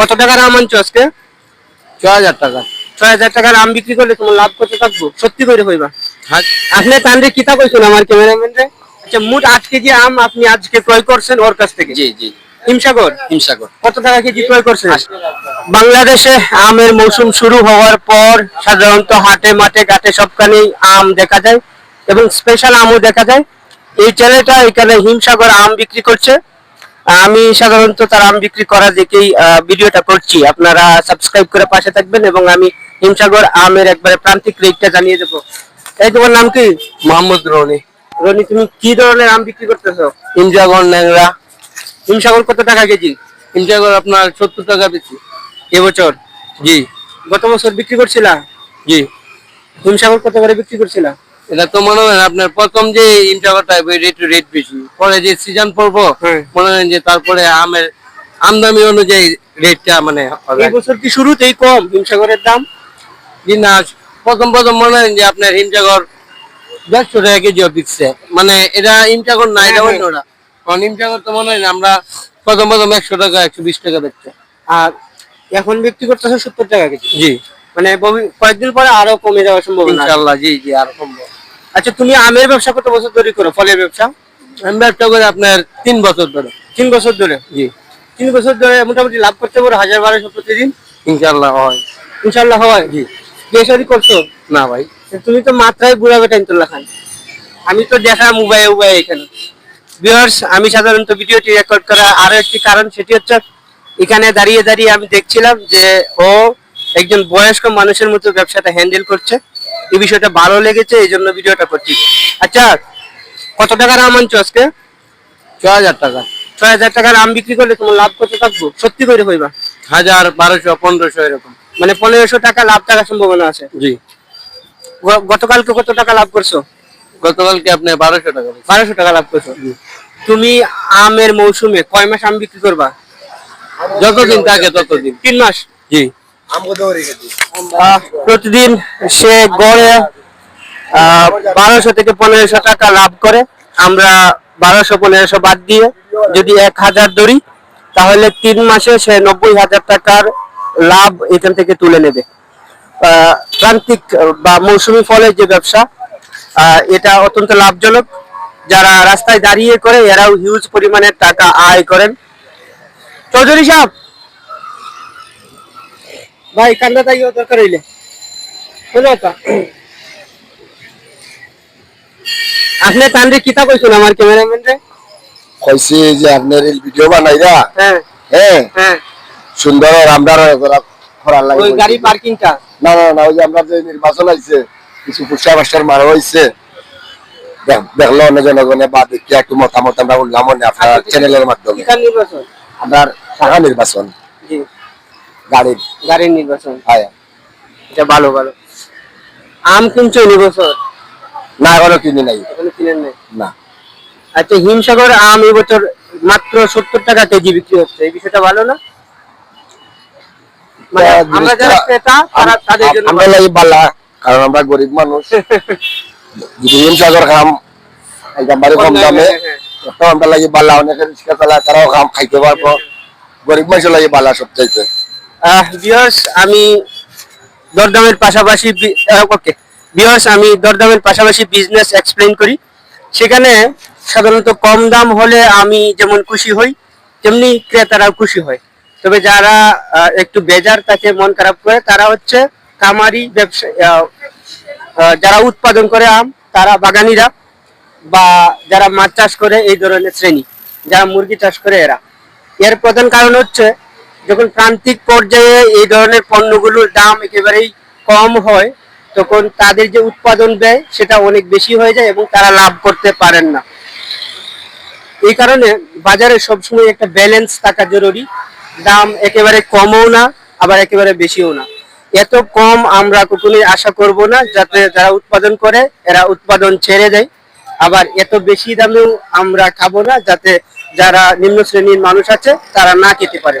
কত টাকার আম আনছো আজকে? ছ হাজার টাকা। ছয় হাজার টাকার আম বিক্রি করলে তোমার লাভ কত থাকব? সত্যি করে হইবা হ্যাঁ। আপনি তান্ডে কিতা কইছেন আমার ক্যামেরাম্যান রে আচ্ছা মোট আট কেজি আম আপনি আজকে ক্রয় করছেন ওর কাছ থেকে? জি জি। হিমসাগর? হিমসাগর। কত টাকা কেজি ক্রয় করছেন? বাংলাদেশে আমের মৌসুম শুরু হওয়ার পর সাধারণত হাটে মাঠে ঘাটে সবখানেই আম দেখা যায় এবং স্পেশাল আমও দেখা যায়। এই ছেলেটা এখানে হিমসাগর আম বিক্রি করছে। আমি সাধারণত তার আম বিক্রি করা দেখেই ভিডিওটা করছি। আপনারা সাবস্ক্রাইব করে পাশে থাকবেন এবং আমি হিমসাগর আমের একবারে প্রান্তিক রেটটা জানিয়ে দেবো। এই তোমার নাম কি? মোহাম্মদ রনি। রনি তুমি কি ধরনের আম বিক্রি করতেছো? হিমসাগর ন্যাংরা। হিমসাগর কত টাকা কেজি? হিমসাগর আপনার সত্তর টাকা বেশি। এবছর? জি। গত বছর বিক্রি করছিলা? জি। হিমসাগর কত করে বিক্রি করছিলা? এটা তো মনে হয় আপনার প্রথম যে হিমসাগরটা রেট রেট বেশি। পরে যে সিজন পড়ব হ্যাঁ। মনে হয় যে তারপরে আমের আমদামি অনুযায়ী রেটটা মানে এই বছর কি শুরুতেই কম হিমসাগরের দাম? জি না প্রথম প্রথম মনে হয় যে আপনার হিমসাগর দেড়শো টাকা কেজিও বিকছে। মানে এটা হিমসাগর না এটা হ্যাঁ, ওটা কারণ হিমসাগর তো মনে হয় আমরা প্রথম প্রথম একশো টাকা একশো বিশ টাকা বেচছে। আর এখন বিক্রি করতেছে সত্তর টাকা কেজি। জি। মানে কয়েকদিন পরে আরও কমে যাওয়ার সম্ভাবনা। ইনশাল্লাহ জি জি আর সম্ভব আচ্ছা তুমি আমের ব্যবসা কত বছর ধরে করো? ফলের ব্যবসা? আমি ব্যবসা করি আপনার তিন বছর ধরে। তিন বছর ধরে? জি। তিন বছর ধরে মোটামুটি লাভ করতে পারো হাজার বারোশো প্রতিদিন? ইনশাল্লাহ হয়। ইনশাল্লাহ হয়? জি। শাদী করছ? না ভাই। তুমি তো মাত্রায় বুড়া বেটা ইন্তুল্লাহ খান। আমি তো দেখা মুবাই উবাই এখানে। ভিউয়ার্স আমি সাধারণত ভিডিওটি রেকর্ড করা আরও একটি কারণ সেটি হচ্ছে এখানে দাঁড়িয়ে দাঁড়িয়ে আমি দেখছিলাম যে ও একজন বয়স্ক মানুষের মতো ব্যবসাটা হ্যান্ডেল করছে। এই বিষয়টা ভালো লেগেছে এই জন্য ভিডিওটা করছি। আচ্ছা কত টাকার আম আনছো আজকে? ছ হাজার টাকা। ছয় হাজার টাকার আম বিক্রি করলে তোমার লাভ কত থাকব? সত্যি করে হইবা হাজার বারোশো পনেরোশো এরকম। মানে পনেরোশো টাকা লাভ টাকার সম্ভাবনা আছে? জি। গতকালকে কত টাকা লাভ করছ? গতকালকে আপনি বারোশো টাকা বারোশো টাকা লাভ করছ। তুমি আমের মৌসুমে কয় মাস আম বিক্রি করবা? যতদিন থাকে ততদিন। তিন মাস? জি। প্রতিদিন সে গড়ে বারোশো থেকে পনেরোশো টাকা লাভ করে। আমরা বারোশো, পনেরোশো বাদ দিয়ে যদি এক হাজার ধরি, তাহলে তিন মাসে সে নব্বই হাজার টাকার লাভ এখান থেকে তুলে নেবে। প্রান্তিক বা মৌসুমী ফলের যে ব্যবসা এটা অত্যন্ত লাভজনক। যারা রাস্তায় দাঁড়িয়ে করে, এরাও হিউজ পরিমাণের টাকা আয় করেন। চৌধুরী সাহেব ভাই কান্দা তাই দরকার হইলে। বুঝলো? আপনি কান্দে কিতা কইছেন আমার ক্যামেরাম্যান রে কইছি যে আপনার এই ভিডিও বানাইরা হ্যাঁ। হ্যাঁ? সুন্দর আমরা করার লাগে ওই। গাড়ি পার্কিংটা না না না ওই যে আমরা যে নির্বাচন হয়েছে কিছু পুষা মাস্টার মারা হইছে। দেখ- দেখল অন্য জনগণে বা দেখি একটু মতামত আমরা বললাম না আপনার চ্যানেলের মাধ্যমে। আপনার টাকা নির্বাচন। গাড়ির। গাড়ির নির্বাচন। হ্যাঁ। এটা ভালো ভালো। আম কিনছো নি বছর? না এখনও কিনি নাই। এখনও কিনেন নাই? না। আচ্ছা হিমসাগর আম এই বছর মাত্র সত্তর টাকা কেজি বিক্রি হচ্ছে। এই বিষয়টা ভালো না? মানে আমরা যারা ক্রেতা তারা তাদের জন্য আমরা লাগি বালা কারণ আমরা গরিব মানুষ। যদি হিমসাগর খাম একদম বাড়ি কম দামে হ্যাঁ, আমরা লাগি বালা অনেকে রিক্সা চালায় তারাও খাম খাইতে পারব। গরিব মানুষের লাগি বালা সবচাইতে। আহ আমি দরদামের পাশাপাশি ওকে ভিউয়ার্স আমি দরদামের পাশাপাশি বিজনেস এক্সপ্লেইন করি। সেখানে সাধারণত কম দাম হলে আমি যেমন খুশি হই, তেমনি ক্রেতারাও খুশি হয়। তবে যারা একটু বেজার তাকে মন খারাপ করে, তারা হচ্ছে কামারি ব্যবসা যারা উৎপাদন করে আম, তারা বাগানিরা বা যারা মাছ চাষ করে, এই ধরনের শ্রেণি, যারা মুরগি চাষ করে এরা। এর প্রধান কারণ হচ্ছে যখন প্রান্তিক পর্যায়ে এই ধরনের পণ্যগুলোর দাম একেবারেই কম হয়, তখন তাদের যে উৎপাদন ব্যয় সেটা অনেক বেশি হয়ে যায় এবং তারা লাভ করতে পারেন না। এই কারণে বাজারে সবসময় একটা ব্যালেন্স থাকা জরুরি। দাম একেবারে কমও না, আবার একেবারে বেশিও না। এত কম আমরা কখনোই আশা করব না, যাতে যারা উৎপাদন করে, এরা উৎপাদন ছেড়ে দেয়। আবার এত বেশি দামেও আমরা খাব না, যাতে যারা নিম্ন শ্রেণির মানুষ আছে, তারা না খেতে পারে।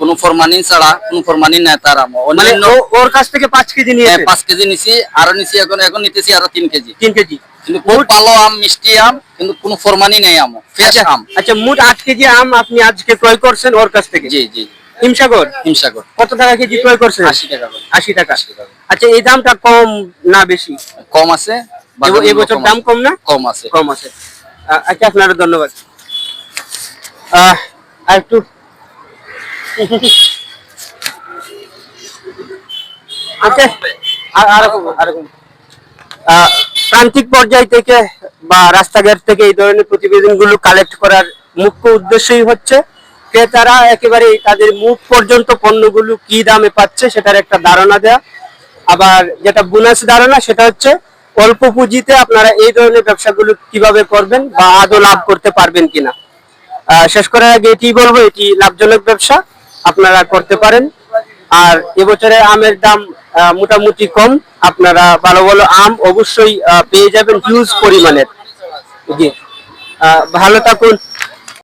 কোনো ফরমানি ছাড়া কোনো ফরমানি নাই তার মানে ওর কাছ থেকে পাঁচ কেজি নিয়ে হ্যাঁ, পাঁচ কেজি নিছি আরও নিছি এখন এখন নিতেছি আরও তিন কেজি। তিন কেজি। কিন্তু ভালো আম মিষ্টি আম কিন্তু কোনো ফরমানি নেই আম ফ্রেশ আচ্ছা আম। আচ্ছা মোট আট কেজি আম আপনি আজকে ক্রয় করছেন ওর কাছ থেকে? জি জি। হিমসাগর? হিমসাগর। কত টাকা কেজি ক্রয় করছেন? আশি টাকা। আশি টাকা। আচ্ছা এই দামটা কম না বেশি? কম আছে এবছর দাম কম না? কম আছে। কম আছে। আচ্ছা আপনার ধন্যবাদ। আহ, আর একটু আচ্ছা আর- আরেকম আরেকম আহ, প্রান্তিক পর্যায় থেকে বা রাস্তাঘাট থেকে এই ধরনের প্রতিবেদনগুলো কালেক্ট করার মুখ্য উদ্দেশ্যই হচ্ছে ক্রেতারা একেবারে তাদের মুখ পর্যন্ত পণ্যগুলো কি দামে পাচ্ছে সেটার একটা ধারণা দেয়া। আবার যেটা বোনাস ধারণা সেটা হচ্ছে অল্প পুঁজিতে আপনারা এই ধরনের ব্যবসাগুলো কীভাবে করবেন বা আদৌ লাভ করতে পারবেন কিনা। শেষ করার আগে এটি বলব, এটি লাভজনক ব্যবসা। আপনারা করতে পারেন। আর এবছরে আমের দাম মোটামুটি কম। আপনারা ভালো ভালো আম অবশ্যই পেয়ে যাবেন হিউজ পরিমাণের। জি। ভালো থাকুন।